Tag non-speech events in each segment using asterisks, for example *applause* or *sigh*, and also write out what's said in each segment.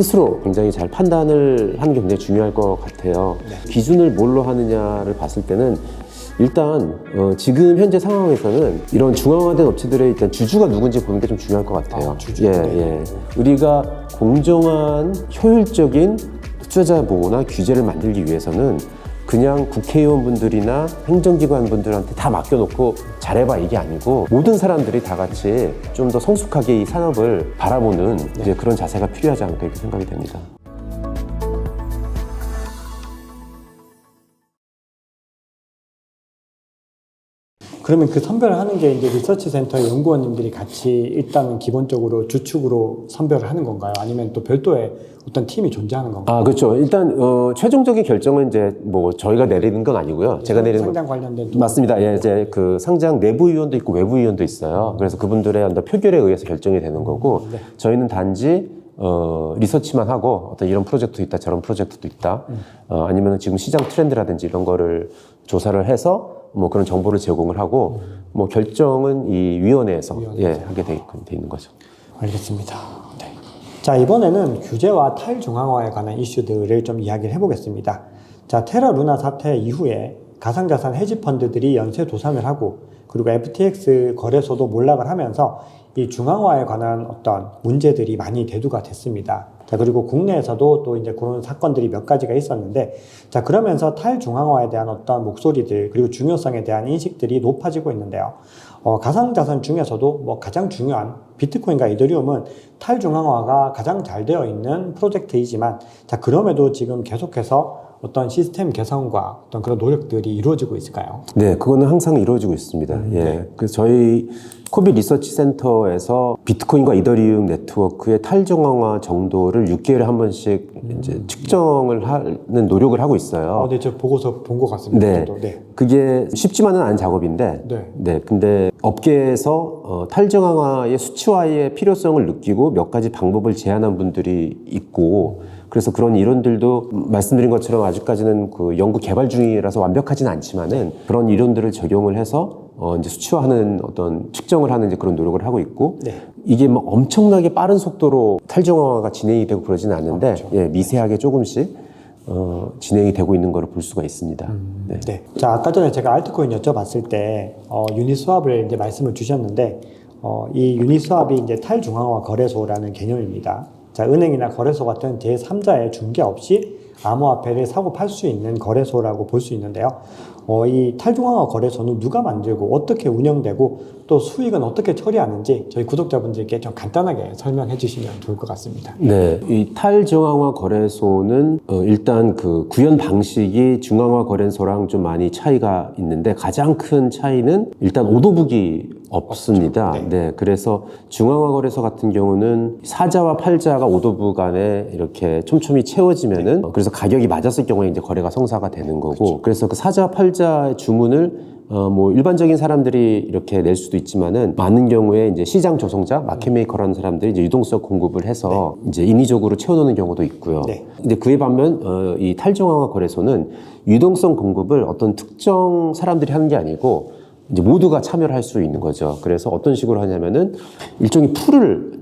스스로 굉장히 잘 판단을 하는 게 굉장히 중요할 것 같아요. 기준을 뭘로 하느냐를 봤을 때는 일단 어, 지금 현재 상황에서는 이런 중앙화된 업체들의 일단 주주가 누군지 보는 게 좀 중요할 것 같아요. 아, 주주. 예, 네. 예. 우리가 공정한 효율적인 투자자 보호나 규제를 만들기 위해서는 그냥 국회의원분들이나 행정기관분들한테 다 맡겨놓고 잘해봐 이게 아니고 모든 사람들이 다 같이 좀 더 성숙하게 이 산업을 바라보는 이제 그런 자세가 필요하지 않을까 이렇게 생각이 됩니다. 그러면 그 선별을 하는 게 이제 리서치 센터 연구원님들이 같이 일단은 기본적으로 주축으로 선별을 하는 건가요? 아니면 또 별도의 어떤 팀이 존재하는 건가요? 아 그렇죠. 일단 어, 최종적인 결정은 이제 뭐 저희가 내리는 건 아니고요. 제가 내리는 건 상장 관련된 또 맞습니다. 예, 이제 그 상장 내부 위원도 있고 외부 위원도 있어요. 그래서 그분들의 어떤 표결에 의해서 결정이 되는 거고 저희는 단지 어, 리서치만 하고 어떤 이런 프로젝트도 있다, 저런 프로젝트도 있다, 어, 아니면 지금 시장 트렌드라든지 이런 거를 조사를 해서 뭐 그런 정보를 제공을 하고 뭐 결정은 이 위원회에서 예, 하게 돼, 있- 돼 있는 거죠. 알겠습니다. 네. 자, 이번에는 규제와 탈중앙화에 관한 이슈들을 좀 이야기를 해보겠습니다. 자, 테라 루나 사태 이후에 가상자산 헤지 펀드들이 연쇄 도산을 하고 그리고 FTX 거래소도 몰락을 하면서 이 중앙화에 관한 어떤 문제들이 많이 대두가 됐습니다. 자, 그리고 국내에서도 또 이제 그런 사건들이 몇 가지가 있었는데, 자, 그러면서 탈중앙화에 대한 어떤 목소리들, 그리고 중요성에 대한 인식들이 높아지고 있는데요. 어, 가상자산 중에서도 뭐 가장 중요한 비트코인과 이더리움은 탈중앙화가 가장 잘 되어 있는 프로젝트이지만, 자, 그럼에도 지금 계속해서 어떤 시스템 개선과 어떤 그런 노력들이 이루어지고 있을까요? 네, 그거는 항상 이루어지고 있습니다. 예. 그래서 저희 코비 리서치 센터에서 비트코인과 이더리움 네트워크의 탈중앙화 정도를 6개월에 한 번씩 이제 측정을 하는 노력을 하고 있어요. 어, 네, 저 보고서 본 것 같습니다. 네. 네. 그게 쉽지만은 않은 작업인데, 네. 네. 근데 업계에서 어, 탈정화의 수치화의 필요성을 느끼고 몇 가지 방법을 제안한 분들이 있고, 그래서 그런 이론들도 말씀드린 것처럼 아직까지는 그 연구 개발 중이라서 완벽하지는 않지만은 그런 이론들을 적용을 해서 어, 이제 수치화하는 어떤 측정을 하는 이제 그런 노력을 하고 있고, 네. 이게 뭐 엄청나게 빠른 속도로 탈정화가 진행이 되고 그러지는 않는데, 예, 미세하게 조금씩 어, 진행이 되고 있는 것을 볼 수가 있습니다. 네. 네. 자, 아까 전에 제가 알트코인 여쭤봤을 때, 어, 유니스왑을 이제 말씀을 주셨는데, 어, 이 유니스왑이 이제 탈중앙화 거래소라는 개념입니다. 자, 은행이나 거래소 같은 제3자의 중개 없이 암호화폐를 사고 팔 수 있는 거래소라고 볼 수 있는데요. 어, 이 탈중앙화 거래소는 누가 만들고 어떻게 운영되고 또 수익은 어떻게 처리하는지 저희 구독자분들께 좀 간단하게 설명해 주시면 좋을 것 같습니다. 네, 이 탈중앙화 거래소는 어, 일단 그 구현 방식이 중앙화 거래소랑 좀 많이 차이가 있는데 가장 큰 차이는 일단 오도북이 없습니다. 네. 네. 그래서 중앙화 거래소 같은 경우는 사자와 팔자가 오도부 간에 이렇게 촘촘히 채워지면은 어, 그래서 가격이 맞았을 경우에 이제 거래가 성사가 되는 거고 그래서 그 사자와 팔자의 주문을 어, 뭐, 일반적인 사람들이 이렇게 낼 수도 있지만은, 많은 경우에 이제 시장 조성자, 마켓메이커라는 사람들이 이제 유동성 공급을 해서 이제 인위적으로 채워놓는 경우도 있고요. 네. 근데 그에 반면, 어, 이 탈중앙화 거래소는 유동성 공급을 어떤 특정 사람들이 하는 게 아니고, 이제 모두가 참여를 할 수 있는 거죠. 그래서 어떤 식으로 하냐면은, 일종의 풀을,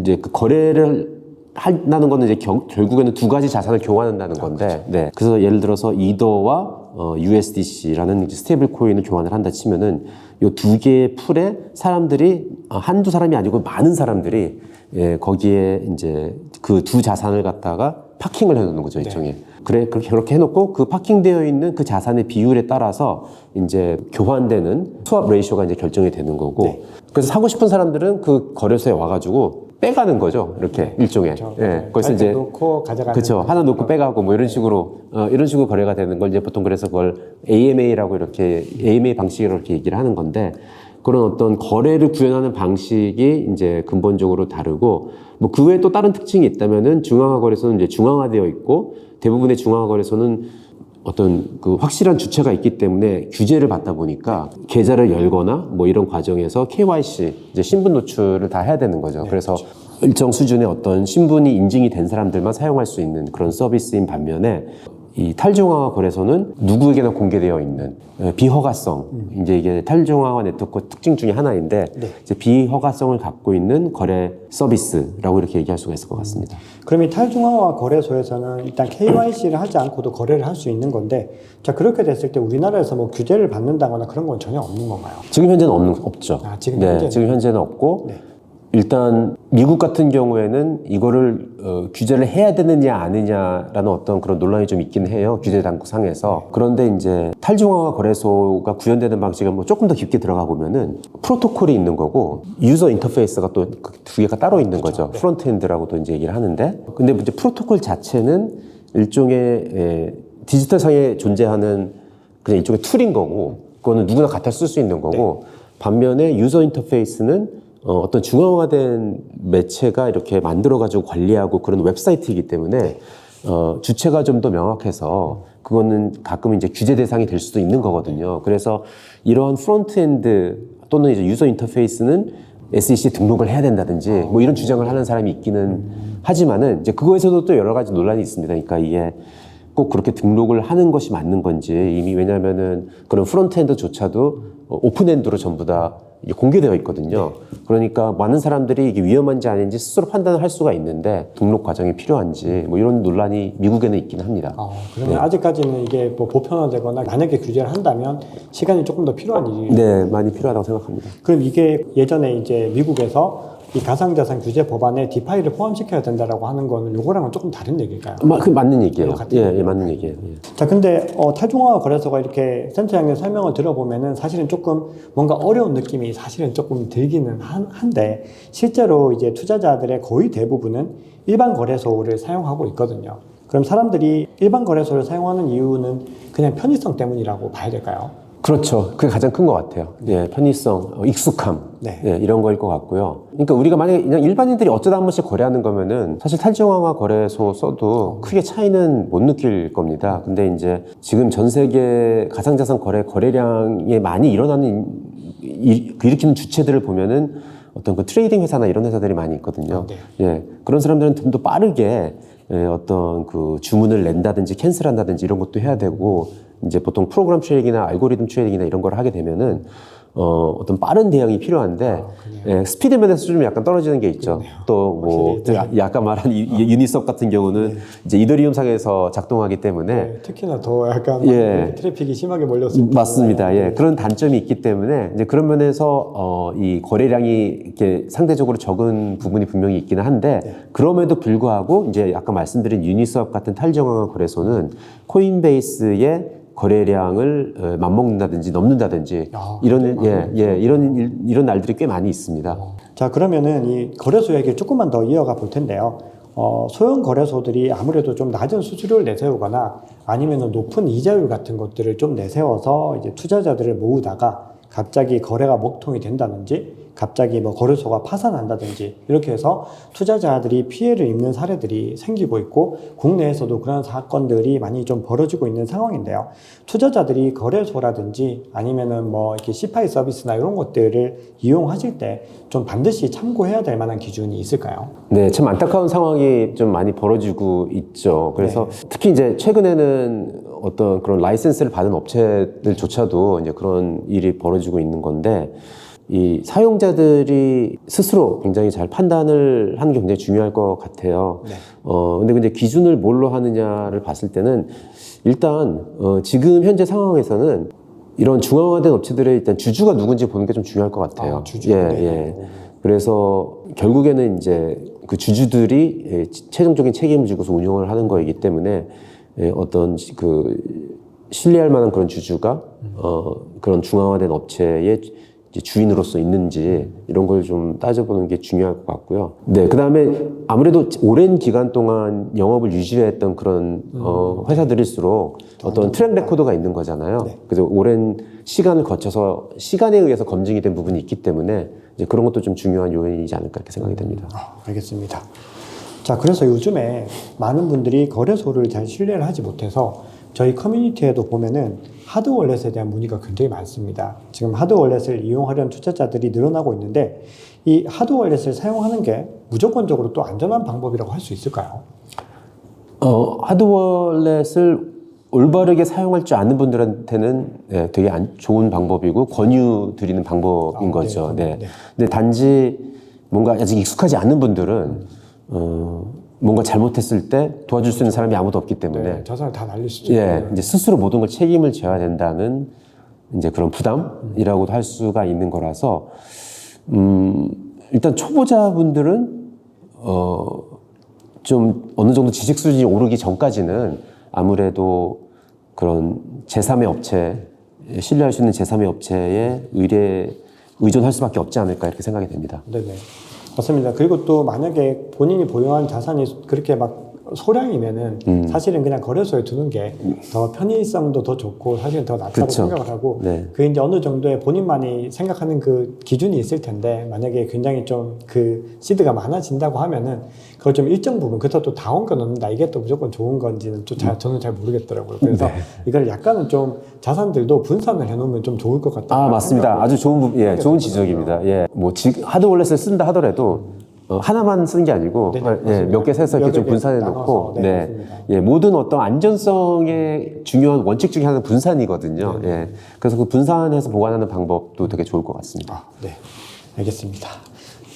이제 그 거래를 한다는 거는 이제 겨- 결국에는 두 가지 자산을 교환한다는 건데, 네. 그래서 예를 들어서 이더와 어, USDC라는 스테이블 코인을 교환을 한다 치면은 요 두 개의 풀에 사람들이 어, 한두 사람이 아니고 많은 사람들이 예, 거기에 이제 그 두 자산을 갖다가 파킹을 해놓는 거죠 일종의. 그래 그렇게 그렇게 해놓고 그 파킹되어 있는 그 자산의 비율에 따라서 이제 교환되는 수합 레이쇼가 이제 결정이 되는 거고. 네. 그래서 사고 싶은 사람들은 그 거래소에 와가지고 빼가는 거죠 이렇게 일종의. 그렇죠. 예, 거기서 이제 놓고 가져가는 그렇죠. 하나 놓고 빼가고 뭐 이런 식으로 어, 이런 식으로 거래가 되는 걸 이제 보통 그래서 그걸 AMA라고 이렇게 AMA 방식으로 이렇게 얘기를 하는 건데 그런 어떤 거래를 구현하는 방식이 이제 근본적으로 다르고 뭐 그 외에 또 다른 특징이 있다면은 중앙화 거래소는 이제 중앙화되어 있고 대부분의 중앙화 거래소는 어떤 그 확실한 주체가 있기 때문에 규제를 받다 보니까 계좌를 열거나 뭐 이런 과정에서 KYC 이제 신분 노출을 다 해야 되는 거죠. 그래서 일정 수준의 어떤 신분이 인증이 된 사람들만 사용할 수 있는 그런 서비스인 반면에 이 탈중앙화 거래소는 누구에게나 공개되어 있는 예, 비허가성 이제 이게 탈중앙화 네트워크 특징 중에 하나인데 네. 이제 비허가성을 갖고 있는 거래 서비스라고 이렇게 얘기할 수가 있을 것 같습니다. 그럼 이 탈중앙화 거래소에서는 일단 KYC를 하지 않고도 거래를 할 수 있는 건데, 자 그렇게 됐을 때 우리나라에서 뭐 규제를 받는다거나 그런 건 전혀 없는 건가요? 지금 현재는 없는 없죠. 아, 지금 네, 현재는? 지금 현재는 없고 네. 일단 미국 같은 경우에는 이거를 어, 규제를 해야 되느냐 아니냐라는 어떤 그런 논란이 좀 있긴 해요 규제 당국 상에서. 그런데 이제 탈중앙화 거래소가 구현되는 방식은 뭐 조금 더 깊게 들어가 보면은 프로토콜이 있는 거고 유저 인터페이스가 또 두 개가 따로 있는 거죠. 프론트엔드라고도 이제 얘기를 하는데. 근데 이제 프로토콜 자체는 일종의 에, 디지털 상에 존재하는 그냥 일종의 툴인 거고 그거는 누구나 갖다 쓸 수 있는 거고 반면에 유저 인터페이스는 어, 어떤 중앙화된 매체가 이렇게 만들어가지고 관리하고 그런 웹사이트이기 때문에 어, 주체가 좀 더 명확해서 그거는 가끔 이제 규제 대상이 될 수도 있는 거거든요. 그래서 이러한 프론트엔드 또는 이제 유저 인터페이스는 SEC 등록을 해야 된다든지 뭐 이런 주장을 하는 사람이 있기는 하지만은 이제 그거에서도 또 여러 가지 논란이 있습니다. 그러니까 이게 꼭 그렇게 등록을 하는 것이 맞는 건지 이미 왜냐하면은 그런 프론트엔드조차도 어, 오픈엔드로 전부 다 공개되어 있거든요. 그러니까 많은 사람들이 이게 위험한지 아닌지 스스로 판단을 할 수가 있는데 등록 과정이 필요한지 뭐 이런 논란이 미국에는 있긴 합니다. 아, 그러면 아직까지는 이게 뭐 보편화되거나 만약에 규제를 한다면 시간이 조금 더 필요한 일이 네, 많이 필요하다고 생각합니다. 그럼 이게 예전에 이제 미국에서 이 가상자산 규제 법안에 디파이를 포함시켜야 된다라고 하는 거는 요거랑은 조금 다른 얘기일까요? 마- 그 맞는 얘기예요. 같은 예, 예, 맞는 얘기예요. 예. 자, 근데 어, 탈중앙화 거래소가 이렇게 센터장의 설명을 들어보면은 사실은 조금 뭔가 어려운 느낌이 사실은 조금 들기는 한, 한데 실제로 이제 투자자들의 거의 대부분은 일반 거래소를 사용하고 있거든요. 그럼 사람들이 일반 거래소를 사용하는 이유는 그냥 편의성 때문이라고 봐야 될까요? 그렇죠. 그게 가장 큰 것 같아요. 예, 편의성, 어, 익숙함, 네. 예, 이런 거일 것 같고요. 그러니까 우리가 만약에 그냥 일반인들이 어쩌다 한 번씩 거래하는 거면은 사실 탈중앙화 거래소 써도 크게 차이는 못 느낄 겁니다. 근데 이제 지금 전 세계 가상자산 거래 거래량이 많이 일어나는 이- 그 일으키는 주체들을 보면은 어떤 그 트레이딩 회사나 이런 회사들이 많이 있거든요. 네. 예, 그런 사람들은 좀 더 빠르게 예, 어떤 그 주문을 낸다든지 캔슬한다든지 이런 것도 해야 되고 이제 보통 프로그램 트레이딩이나 알고리즘 트레이딩이나 이런 걸 하게 되면은 어, 어떤 빠른 대응이 필요한데 예, 스피드 면에서 좀 약간 떨어지는 게 있죠. 또뭐 아까 말한 이- 이 유니섭 같은 경우는 이제 이더리움 상에서 작동하기 때문에 네, 특히나 더 약간 예. 트래픽이 심하게 몰렸을 때 맞습니다. 예. 그런 단점이 있기 때문에 이제 그런 면에서 어, 이 거래량이 이렇게 상대적으로 적은 부분이 분명히 있기는 한데 그럼에도 불구하고 이제 아까 말씀드린 유니스업 같은 탈정화 거래소는 코인베이스의 거래량을 어, 맞먹는다든지 넘는다든지 아, 이런 예, 예, 이런 일- 이런 날들이 꽤 많이 있습니다. 자 그러면은 이 거래소 얘기를 조금만 더 이어가 볼 텐데요. 어, 소형 거래소들이 아무래도 좀 낮은 수수료를 내세우거나 아니면 높은 이자율 같은 것들을 좀 내세워서 이제 투자자들을 모으다가 갑자기 거래가 먹통이 된다든지 갑자기 뭐 거래소가 파산한다든지 이렇게 해서 투자자들이 피해를 입는 사례들이 생기고 있고 국내에서도 그런 사건들이 많이 좀 벌어지고 있는 상황인데요. 투자자들이 거래소라든지 아니면은 뭐 이렇게 시파이 서비스나 이런 것들을 이용하실 때 좀 반드시 참고해야 될 만한 기준이 있을까요? 네, 참 안타까운 상황이 좀 많이 벌어지고 있죠. 그래서 네. 특히 이제 최근에는 어떤 그런 라이센스를 받은 업체들조차도 이제 그런 일이 벌어지고 있는 건데, 이 사용자들이 스스로 굉장히 잘 판단을 하는 게 굉장히 중요할 것 같아요. 네. 어, 근데 근데 기준을 뭘로 하느냐를 봤을 때는 일단, 어, 지금 현재 상황에서는 이런 중앙화된 업체들의 일단 주주가 누군지 보는 게 좀 중요할 것 같아요. 아, 주주. 예, 네. 예. 그래서 결국에는 이제 그 주주들이 예, 최종적인 책임을 지고서 운영을 하는 거이기 때문에 예, 어떤 그 신뢰할 만한 그런 주주가 어 그런 중앙화된 업체의 이제 주인으로서 있는지 이런 걸 좀 따져보는 게 중요할 것 같고요. 네, 그 다음에 아무래도 오랜 기간 동안 영업을 유지했던 그런 어, 회사들일수록 어떤 트랙 레코드가 있는 거잖아요. 네. 그래서 오랜 시간을 거쳐서 시간에 의해서 검증이 된 부분이 있기 때문에 이제 그런 것도 좀 중요한 요인이지 않을까 이렇게 생각이 됩니다. 아, 알겠습니다. 자, 그래서 요즘에 많은 분들이 거래소를 잘 신뢰를 하지 못해서 저희 커뮤니티에도 보면은 하드월렛에 대한 문의가 굉장히 많습니다. 지금 하드월렛을 이용하려는 투자자들이 늘어나고 있는데 이 하드월렛을 사용하는 게 무조건적으로 또 안전한 방법이라고 할 수 있을까요? 어, 하드월렛을 올바르게 사용할 줄 아는 분들한테는 네, 되게 안 좋은 방법이고 권유 드리는 방법인 아, 거죠. 네, 네. 네. 근데 단지 뭔가 아직 익숙하지 않은 분들은 어, 뭔가 잘못했을 때 도와줄 수 있는 사람이 아무도 없기 때문에 네, 자산을 다 수도 예, 있고. 이제 스스로 모든 걸 책임을 져야 된다는 이제 그런 부담이라고도 할 수가 있는 거라서 음, 일단 초보자분들은 어, 좀 어느 정도 지식 수준이 오르기 전까지는 아무래도 그런 제3의 업체, 신뢰할 수 있는 제3의 업체에 의뢰, 의존할 수밖에 없지 않을까 이렇게 생각이 됩니다. 네네. 맞습니다. 그리고 또 만약에 본인이 보유한 자산이 그렇게 막 소량이면은 음. 사실은 그냥 거래소에 두는 게 더 편의성도 더 좋고 사실은 더 낫다고 그쵸. 생각을 하고 네. 그 이제 어느 정도의 본인만이 생각하는 그 기준이 있을 텐데 만약에 굉장히 좀 그 시드가 많아진다고 하면은 그걸 좀 일정 부분 그것도 또다 옮겨 놓는다 이게 또 무조건 좋은 건지는 좀 잘, 저는 잘 모르겠더라고요. 그래서 네. 이걸 약간은 좀 자산들도 분산을 해놓으면 좀 좋을 것 같다. 아 맞습니다. 아주 좋은 부- 예 좋은 지적입니다. 예 뭐 하드월렛을 쓴다 하더라도 어, 하나만 쓰는 게 아니고 네 네, 예, 맞습니다. 몇개 세서 이렇게 좀개 분산해 놓고 네, 네. 예 모든 어떤 안전성의 중요한 원칙 중에 하나는 분산이거든요. 예 그래서 그 분산해서 보관하는 방법도 되게 좋을 것 같습니다. 아, 네. 알겠습니다.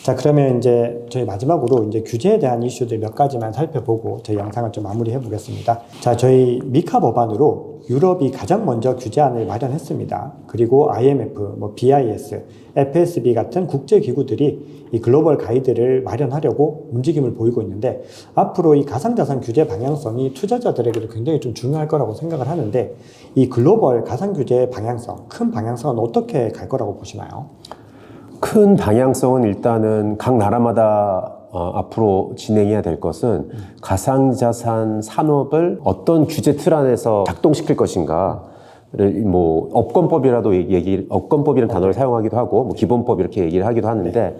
자, 그러면 이제 저희 마지막으로 이제 규제에 대한 이슈들 몇 가지만 살펴보고 저희 영상을 좀 마무리해 보겠습니다. 자, 저희 미카 법안으로 유럽이 가장 먼저 규제안을 마련했습니다. 그리고 IMF, 뭐 BIS, FSB 같은 국제 기구들이 이 글로벌 가이드를 마련하려고 움직임을 보이고 있는데 앞으로 이 가상자산 규제 방향성이 투자자들에게도 굉장히 좀 중요할 거라고 생각을 하는데 이 글로벌 가상 규제의 방향성, 큰 방향성은 어떻게 갈 거라고 보시나요? 큰 방향성은 일단은 각 나라마다 어, 앞으로 진행해야 될 것은 가상자산 산업을 어떤 규제 틀 안에서 작동시킬 것인가 를 뭐 업권법이라도 얘기 업권법이라는 단어를 사용하기도 하고 뭐 기본법 이렇게 얘기를 하기도 하는데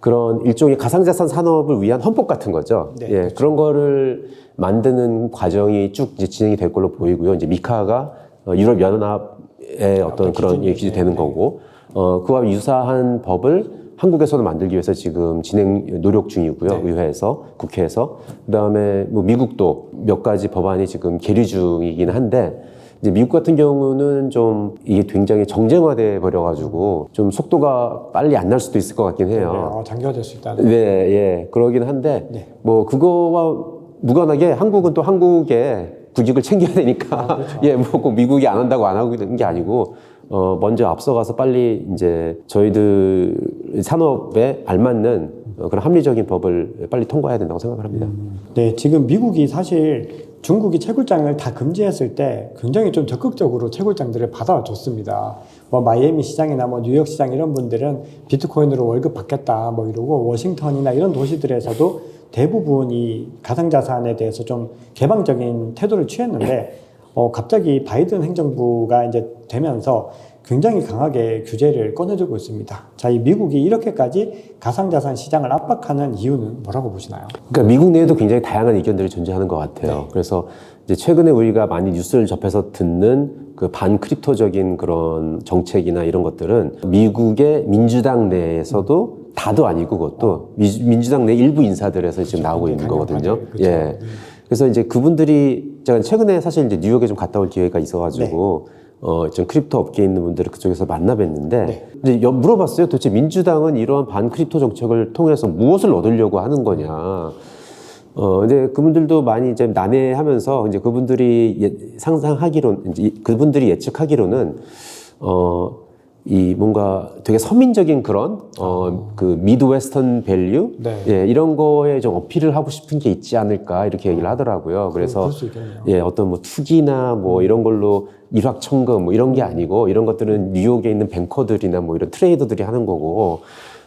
그런 일종의 가상자산 산업을 위한 헌법 같은 거죠. 네, 예, 그런 거를 만드는 과정이 쭉 이제 진행이 될 걸로 보이고요. 이제 미카가 어, 유럽 연합의 어떤 그런 기준이 기준이 되는 거고, 어, 그와 유사한 법을 한국에서도 만들기 위해서 지금 진행 노력 중이고요. 네. 의회에서, 국회에서. 그 다음에 뭐 미국도 몇 가지 법안이 지금 계류 중이긴 한데, 이제 미국 같은 경우는 좀 이게 굉장히 정쟁화돼 버려가지고 좀 속도가 빨리 안 날 수도 있을 것 같긴 해요. 어, 장기화될 수 있다는. 네, 예, 그러긴 한데, 네. 뭐, 그거와 무관하게 한국은 또 한국의 국익을 챙겨야 되니까, *laughs* 예, 뭐, 꼭 미국이 안 한다고 안 하고 있는 게 아니고, 어, 먼저 앞서가서 빨리 이제 저희들 산업에 알맞는 어, 그런 합리적인 법을 빨리 통과해야 된다고 생각을 합니다. 네, 지금 미국이 사실 중국이 채굴장을 다 금지했을 때 굉장히 좀 적극적으로 채굴장들을 받아줬습니다. 뭐 마이애미 시장이나 뭐 뉴욕 시장 이런 분들은 비트코인으로 월급 받겠다 뭐 이러고 워싱턴이나 이런 도시들에서도 대부분 이 가상자산에 대해서 좀 개방적인 태도를 취했는데 어, 갑자기 바이든 행정부가 이제 되면서 굉장히 강하게 규제를 꺼내들고 있습니다. 자, 이 미국이 이렇게까지 가상자산 시장을 압박하는 이유는 뭐라고 보시나요? 그러니까 미국 내에도 굉장히 다양한 의견들이 존재하는 것 같아요. 그래서 이제 최근에 우리가 많이 뉴스를 접해서 듣는 그 반크립토적인 그런 정책이나 이런 것들은 미국의 민주당 내에서도 다도 아니고 그것도 미- 민주당 내 일부 인사들에서 지금 나오고 있는 거거든요. 그렇죠. 예. 그래서 이제 그분들이 제가 최근에 사실 이제 뉴욕에 좀 갔다 올 기회가 있어가지고 어, 좀 크립토 업계에 있는 분들을 그쪽에서 만나 뵀는데 네. 이제 여- 물어봤어요. 도대체 민주당은 이러한 반 크립토 정책을 통해서 무엇을 얻으려고 하는 거냐. 어, 근데 그분들도 많이 이제 난해하면서 이제 그분들이 예- 상상하기로, 이제 이- 그분들이 예측하기로는, 어, 이 뭔가 되게 서민적인 그런, 어, 그 미드웨스턴 밸류? 네. 예, 이런 거에 좀 어필을 하고 싶은 게 있지 않을까 이렇게 얘기를 하더라고요. 그래서. 예, 어떤 뭐 투기나 뭐 이런 걸로 일확천금 뭐 이런 게 아니고 이런 것들은 뉴욕에 있는 뱅커들이나 뭐 이런 트레이더들이 하는 거고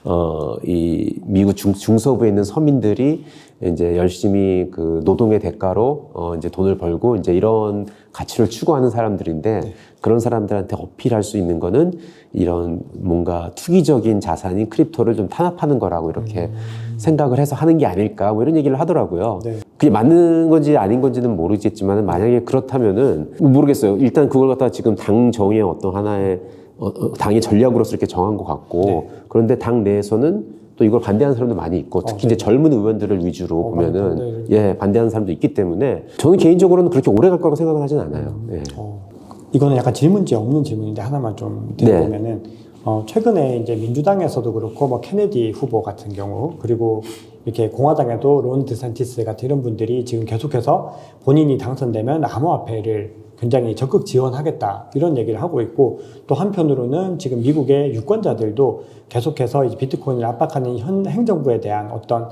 어, 이 미국 중, 중서부에 있는 서민들이 이제 열심히 그 노동의 대가로 어, 이제 돈을 벌고 이제 이런 가치를 추구하는 사람들인데 그런 사람들한테 어필할 수 있는 거는 이런 뭔가 투기적인 자산인 크립토를 좀 탄압하는 거라고 이렇게 생각을 해서 하는 게 아닐까 뭐 이런 얘기를 하더라고요. 네. 그게 맞는 건지 아닌 건지는 모르겠지만 만약에 그렇다면은 모르겠어요. 일단 그걸 갖다가 지금 당 정의 어떤 하나의 어, 어, 당의 전략으로서 이렇게 정한 것 같고 네. 그런데 당 내에서는 또또 이걸 반대하는 사람도 많이 있고 특히 이제 젊은 의원들을 위주로 어, 보면은 반대를. 예 반대하는 사람도 있기 때문에 저는 개인적으로는 그렇게 오래 갈 거라고 생각은 하진 않아요. 예. 어, 이거는 약간 질문지 없는 질문인데 하나만 좀 네. 드려보면은 어, 최근에 이제 민주당에서도 그렇고 뭐 케네디 후보 같은 경우 그리고 이렇게 공화당에도 론 드산티스 같은 이런 분들이 지금 계속해서 본인이 당선되면 암호화폐를 굉장히 적극 지원하겠다 이런 얘기를 하고 있고 또 한편으로는 지금 미국의 유권자들도 계속해서 비트코인을 압박하는 현 행정부에 대한 어떤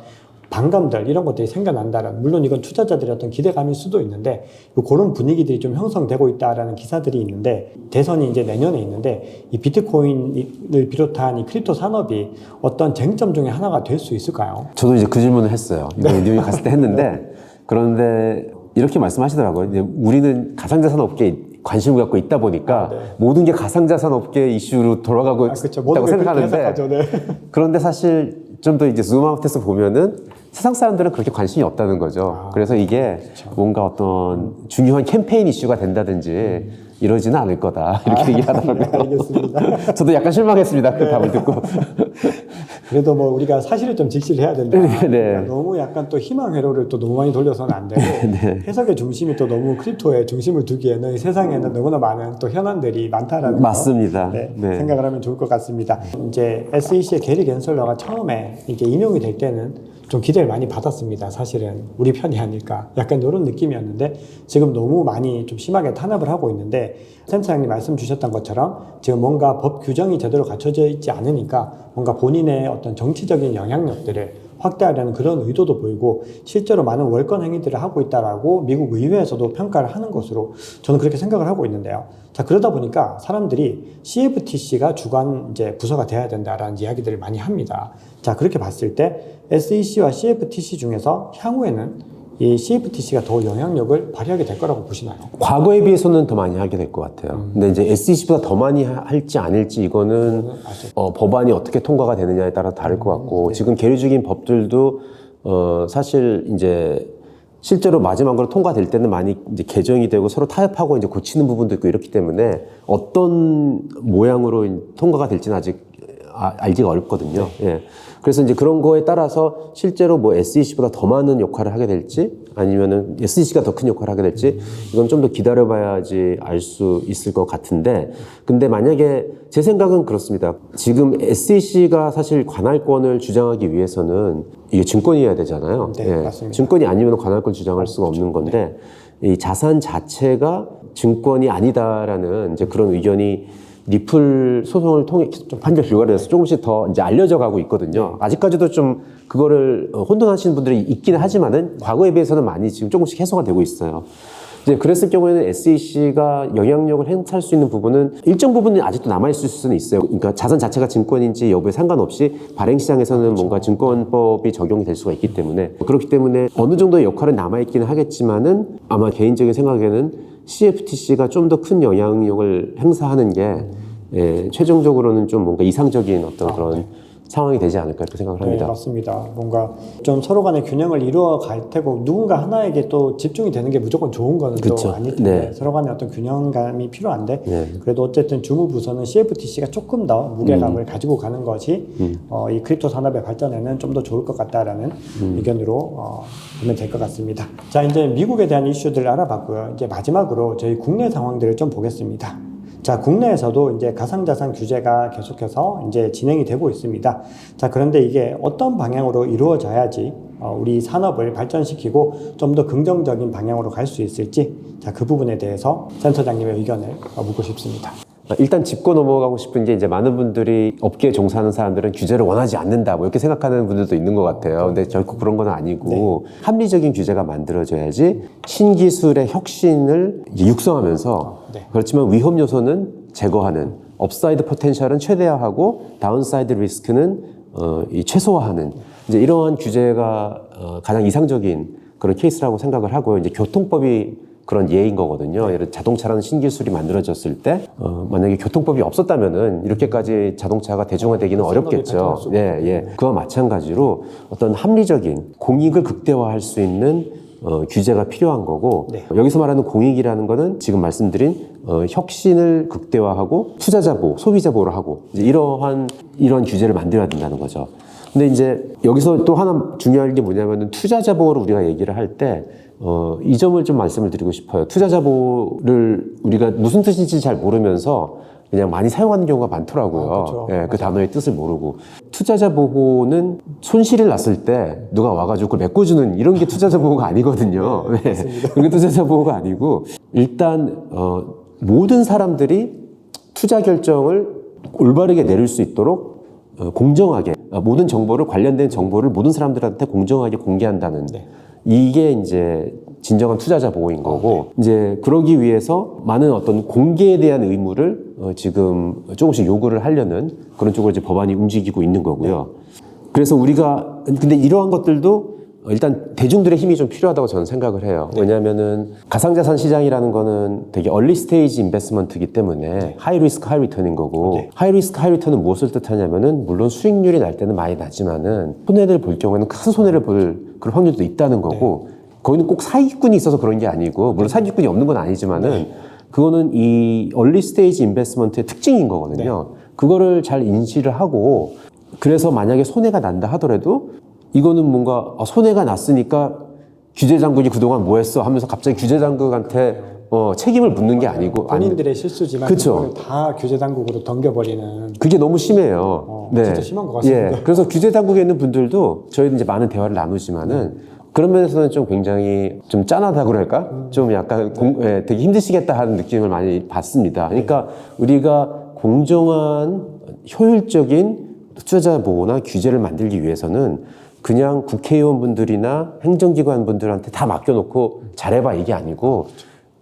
반감들 이런 것들이 생겨난다는 물론 이건 투자자들의 어떤 기대감일 수도 있는데 요 그런 분위기들이 좀 형성되고 있다라는 기사들이 있는데 대선이 이제 내년에 있는데 이 비트코인을 비롯한 이 크립토 산업이 어떤 쟁점 중에 하나가 될 수 있을까요? 저도 이제 그 질문을 했어요. 이거 뉴욕 갔을 때 했는데 *laughs* 그런데 이렇게 말씀하시더라고요. 이제 우리는 가상자산 업계에 관심을 갖고 있다 보니까 아, 네. 모든 게 가상자산 업계 이슈로 돌아가고 아, 그렇죠. 있다고 생각하는데 해석하죠. 네. *laughs* 그런데 사실 좀 더 이제 줌아웃해서 보면은 세상 사람들은 그렇게 관심이 없다는 거죠. 아, 그래서 이게 그렇죠. 뭔가 어떤 중요한 캠페인 이슈가 된다든지 이러지는 않을 거다. 이렇게 얘기를 네, 하더라고요. 알겠습니다. *laughs* 저도 약간 실망했습니다. 그 답을 듣고. *laughs* 그래도 뭐 우리가 사실을 좀 직시를 해야 된다. 네, *laughs* 네. 그러니까 너무 약간 또 희망 회로를 또 너무 많이 돌려서는 안 되고 *laughs* 네. 해석의 중심이 또 너무 크립토에 중심을 두기에는 이 세상에는 너무나 많은 또 현안들이 많다라는 거. 맞습니다. 네, 네. 생각을 하면 좋을 것 같습니다. 이제 SEC의 게리 겐설러가 처음에 이게 임용이 될 때는 좀 기대를 많이 받았습니다. 사실은 우리 편이 아닐까 약간 이런 느낌이었는데 지금 너무 많이 좀 심하게 탄압을 하고 있는데 센터장님 말씀 주셨던 것처럼 지금 뭔가 법 규정이 제대로 갖춰져 있지 않으니까 뭔가 본인의 어떤 정치적인 영향력들을 확대하려는 그런 의도도 보이고 실제로 많은 월권 행위들을 하고 있다라고 미국 의회에서도 평가를 하는 것으로 저는 그렇게 생각을 하고 있는데요. 자 그러다 보니까 사람들이 CFTC가 주관 이제 부서가 돼야 된다라는 이야기들을 많이 합니다. 자 그렇게 봤을 때 SEC와 CFTC 중에서 향후에는 이 CFTC가 더 영향력을 발휘하게 될 거라고 보시나요? 과거에 비해서는 더 많이 하게 될 것 같아요. 근데 이제 SEC보다 더 많이 하- 할지 아닐지 이거는 아직 어, 법안이 어떻게 통과가 되느냐에 따라 다를 것 같고 지금 계류 중인 법들도 어, 사실 이제 실제로 마지막으로 통과될 때는 많이 이제 개정이 되고 서로 타협하고 이제 고치는 부분도 있고 이렇기 때문에 어떤 모양으로 통과가 될지는 아직 아- 알기가 어렵거든요. 예. 그래서 이제 그런 거에 따라서 실제로 뭐 SEC보다 더 많은 역할을 하게 될지 아니면은 SEC가 더 큰 역할을 하게 될지 이건 좀 더 기다려봐야지 알 수 있을 것 같은데 근데 만약에 제 생각은 그렇습니다. 지금 SEC가 사실 관할권을 주장하기 위해서는 이게 증권이어야 되잖아요. 네, 맞습니다. 증권이 아니면 관할권 주장할 수가 없는 건데 이 자산 자체가 증권이 아니다라는 이제 그런 의견이 리플 소송을 통해 좀 판결 결과로 해서 조금씩 더 이제 알려져 가고 있거든요. 아직까지도 좀 그거를 어, 혼돈하시는 분들이 있기는 하지만은 과거에 비해서는 많이 지금 조금씩 해소가 되고 있어요. 이제 그랬을 경우에는 SEC가 영향력을 행사할 수 있는 부분은 일정 부분은 아직도 남아있을 수는 있어요. 그러니까 자산 자체가 증권인지 여부에 상관없이 발행시장에서는 뭔가 증권법이 적용이 될 수가 있기 때문에 그렇기 때문에 어느 정도의 역할은 남아있기는 하겠지만은 아마 개인적인 생각에는 CFTC가 좀 더 큰 영향력을 행사하는 게 예, 최종적으로는 좀 뭔가 이상적인 어떤 그런 상황이 되지 않을까 이렇게 생각을 네, 합니다. 맞습니다. 뭔가 좀 서로 간의 균형을 이루어 갈 테고 누군가 하나에게 또 집중이 되는 게 무조건 좋은 거는 또 그쵸. 아닐 텐데 네. 서로 간의 어떤 균형감이 필요한데 네. 그래도 어쨌든 주무부서는 CFTC가 조금 더 음. 무게감을 가지고 가는 것이 어, 이 크립토 산업의 발전에는 좀 더 좋을 것 같다라는 음. 의견으로 어, 보면 될 것 같습니다. 자 이제 미국에 대한 이슈들을 알아봤고요. 이제 마지막으로 저희 국내 상황들을 좀 보겠습니다. 자, 국내에서도 이제 가상자산 규제가 계속해서 이제 진행이 되고 있습니다. 자, 그런데 이게 어떤 방향으로 이루어져야지 어, 우리 산업을 발전시키고 좀 더 긍정적인 방향으로 갈 수 있을지 자, 그 부분에 대해서 센터장님의 의견을 어, 묻고 싶습니다. 일단 짚고 넘어가고 싶은 게 이제 많은 분들이 업계에 종사하는 사람들은 규제를 원하지 않는다 뭐 이렇게 생각하는 분들도 있는 것 같아요. 근데 결코 그런 건 아니고 합리적인 규제가 만들어져야지 신기술의 혁신을 육성하면서 네. 그렇지만 위험 요소는 제거하는 업사이드 포텐셜은 최대화하고 다운사이드 리스크는 어, 이 최소화하는 이제 이러한 규제가 어, 가장 이상적인 그런 케이스라고 생각을 하고요. 이제 교통법이 그런 예인 거거든요. 예를 들어 자동차라는 신기술이 만들어졌을 때 어, 만약에 교통법이 없었다면은 이렇게까지 자동차가 대중화되기는 어렵겠죠. 발전할 수가 예, 예. 그와 마찬가지로 어떤 합리적인 공익을 극대화할 수 있는 어, 규제가 필요한 거고 네. 여기서 말하는 공익이라는 거는 지금 말씀드린 어, 혁신을 극대화하고 투자자 보호, 소비자 보호를 하고 이제 이러한 이러한 규제를 만들어야 된다는 거죠. 근데 이제 여기서 또 하나 중요한 게 뭐냐면은 투자자 보호를 우리가 얘기를 할 때, 어, 이 점을 좀 말씀을 드리고 싶어요. 투자자 보호를 우리가 무슨 뜻인지 잘 모르면서 그냥 많이 사용하는 경우가 많더라고요. 아, 그쵸. 예, 그 단어의 뜻을 모르고. 투자자 보호는 손실이 났을 때 누가 와가지고 그걸 메꿔주는 이런 게 투자자 보호가 아니거든요. *laughs* 네, 그게 투자자 보호가 아니고 일단 어, 모든 사람들이 투자 결정을 올바르게 내릴 수 있도록 어, 공정하게 어, 모든 정보를 관련된 정보를 모든 사람들한테 공정하게 공개한다는 이게 이제 진정한 투자자 보호인 거고 이제 그러기 위해서 많은 어떤 공개에 대한 의무를 어, 지금 조금씩 요구를 하려는 그런 쪽으로 이제 법안이 움직이고 있는 거고요. 그래서 우리가 근데 이러한 것들도 일단 대중들의 힘이 좀 필요하다고 저는 생각을 해요. 왜냐하면은 가상자산 시장이라는 거는 되게 얼리 스테이지 인베스먼트이기 때문에 하이 리스크 하이 리턴인 거고 하이 리스크 하이 리턴은 무엇을 뜻하냐면은 물론 수익률이 날 때는 많이 나지만은 손해를 볼 경우에는 큰 손해를 볼 그런 확률도 있다는 거고 거기는 꼭 사기꾼이 있어서 그런 게 아니고 물론 사기꾼이 없는 건 아니지만은 그거는 이 얼리 스테이지 인베스먼트의 특징인 거거든요. 그거를 잘 인지를 하고 그래서 만약에 손해가 난다 하더라도 이거는 뭔가 아, 손해가 났으니까 규제 당국이 그동안 뭐 했어 하면서 갑자기 규제 당국한테 어, 책임을 묻는 게 아니고 아니, 본인들의 실수지만 그쵸. 다 규제 당국으로 덤겨버리는 그게 너무 심해요. 어, 진짜 심한 것 같습니다. 예, 그래서 규제 당국에 있는 분들도 저희도 이제 많은 대화를 나누지만은 그런 면에서는 좀 굉장히 좀 짠하다 그럴까? 좀 약간 공- 예, 되게 힘드시겠다 하는 느낌을 많이 받습니다. 그러니까 우리가 공정한 효율적인 투자자 보호나 규제를 만들기 위해서는 그냥 국회의원분들이나 행정기관 분들한테 다 맡겨놓고 잘해봐 이게 아니고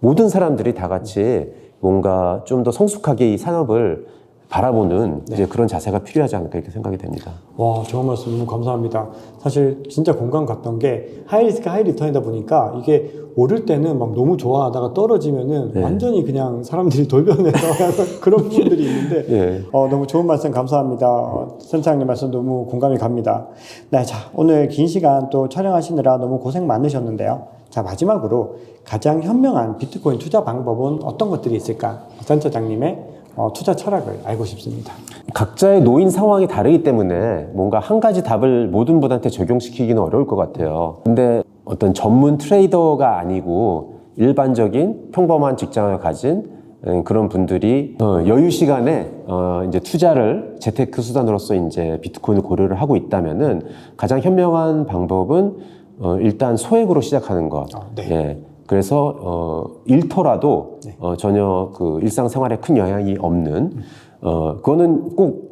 모든 사람들이 다 같이 뭔가 좀 더 성숙하게 이 산업을 바라보는 이제 그런 자세가 필요하지 않을까 이렇게 생각이 됩니다. 와, 좋은 말씀 너무 감사합니다. 사실 진짜 공감 갔던 게 하이리스크 하이리턴이다 보니까 이게 오를 때는 막 너무 좋아하다가 떨어지면은 네. 완전히 그냥 사람들이 *laughs* 돌변해서 *laughs* 그런 부분들이 있는데 예. 어, 너무 좋은 말씀 감사합니다. 어, 센터장님 말씀 너무 공감이 갑니다. 네, 자, 오늘 긴 시간 또 촬영하시느라 너무 고생 많으셨는데요. 자, 마지막으로 가장 현명한 비트코인 투자 방법은 어떤 것들이 있을까? 센터장님의 어, 투자 철학을 알고 싶습니다. 각자의 노인 상황이 다르기 때문에 뭔가 한 가지 답을 모든 분한테 적용시키기는 어려울 것 같아요. 근데 어떤 전문 트레이더가 아니고 일반적인 평범한 직장을 가진 에, 그런 분들이 어, 여유 시간에 어, 이제 투자를 재테크 수단으로서 이제 비트코인을 고려를 하고 있다면은 가장 현명한 방법은 어, 일단 소액으로 시작하는 것. 아, 네. 예. 그래서 어, 잃더라도 어, 전혀 그 일상생활에 큰 영향이 없는 어, 그거는 꼭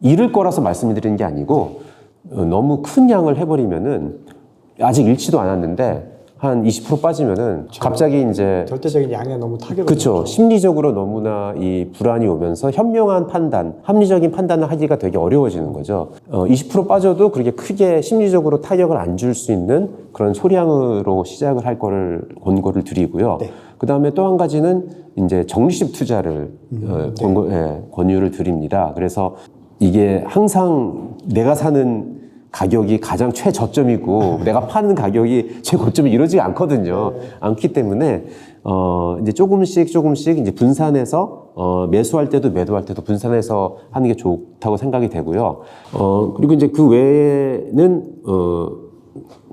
잃을 거라서 말씀드리는 게 아니고 어, 너무 큰 양을 해버리면은 아직 잃지도 않았는데 한 20% 빠지면은 갑자기 이제 절대적인 양에 너무 타격을 그렇죠. 심리적으로 너무나 이 불안이 오면서 현명한 판단, 합리적인 판단을 하기가 되게 어려워지는 거죠. 어, 20% 빠져도 그렇게 크게 심리적으로 타격을 안 줄 수 있는 그런 소량으로 시작을 할 거를 권고를 드리고요. 네. 그 다음에 또 한 가지는 이제 적립식 투자를 어, 권고, 예, 권유를 드립니다. 그래서 이게 항상 내가 사는 가격이 가장 최저점이고 내가 파는 가격이 최고점이 이러지 않거든요. 않기 때문에 어 이제 조금씩 조금씩 이제 분산해서 어 매수할 때도 매도할 때도 분산해서 하는 게 좋다고 생각이 되고요. 어 그리고 이제 그 외에는 어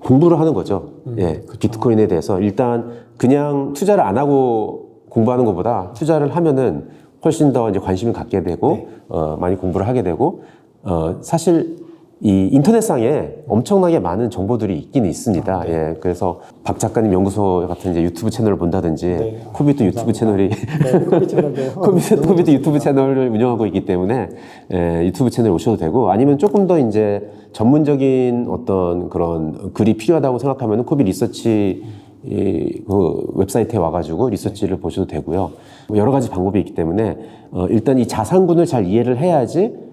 공부를 하는 거죠. 예, 그 비트코인에 대해서 일단 그냥 투자를 안 하고 공부하는 것보다 투자를 하면은 훨씬 더 이제 관심을 갖게 되고 어, 많이 공부를 하게 되고 어, 사실 이 인터넷상에 엄청나게 많은 정보들이 있긴 있습니다. 예, 그래서 박 작가님 연구소 같은 이제 유튜브 채널을 본다든지 네. 코비도 유튜브 채널이 네, 코비 채널도 코비도, 코비도 유튜브 채널을 운영하고 있기 때문에 예, 유튜브 채널 오셔도 되고 아니면 조금 더 이제 전문적인 어떤 그런 글이 필요하다고 생각하면 코비 리서치 이, 그 웹사이트에 와가지고 리서치를 보셔도 되고요. 뭐 여러 가지 방법이 있기 때문에 어, 일단 이 자산군을 잘 이해를 해야지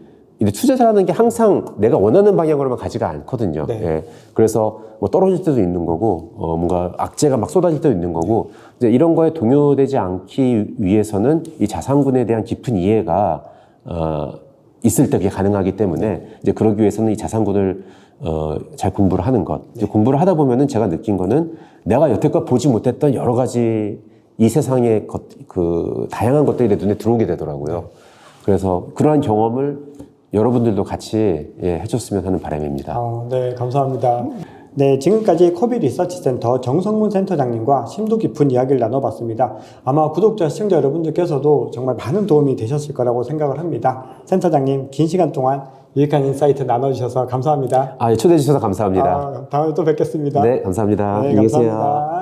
근데 투자자라는 게 항상 내가 원하는 방향으로만 가지가 않거든요. 네. 예. 그래서 뭐 떨어질 때도 있는 거고, 어, 뭔가 악재가 막 쏟아질 때도 있는 거고, 이제 이런 거에 동요되지 않기 위해서는 이 자산군에 대한 깊은 이해가, 어, 있을 때 그게 가능하기 때문에 이제 그러기 위해서는 이 자산군을 어, 잘 공부를 하는 것. 이제 공부를 하다 보면은 제가 느낀 거는 내가 여태껏 보지 못했던 여러 가지 이 세상의 것, 그 다양한 것들이 내 눈에 들어오게 되더라고요. 그래서 그러한 경험을 여러분들도 같이 예, 해줬으면 하는 바람입니다. 어, 네, 감사합니다. 네, 지금까지 코비 리서치 센터 정성문 센터장님과 심도 깊은 이야기를 나눠봤습니다. 아마 구독자, 시청자 여러분들께서도 정말 많은 도움이 되셨을 거라고 생각을 합니다. 센터장님, 긴 시간 동안 유익한 인사이트 나눠주셔서 감사합니다. 아, 예, 초대해 주셔서 감사합니다. 아, 다음에 또 뵙겠습니다. 네, 감사합니다. 네, 안녕히 계세요. 감사합니다.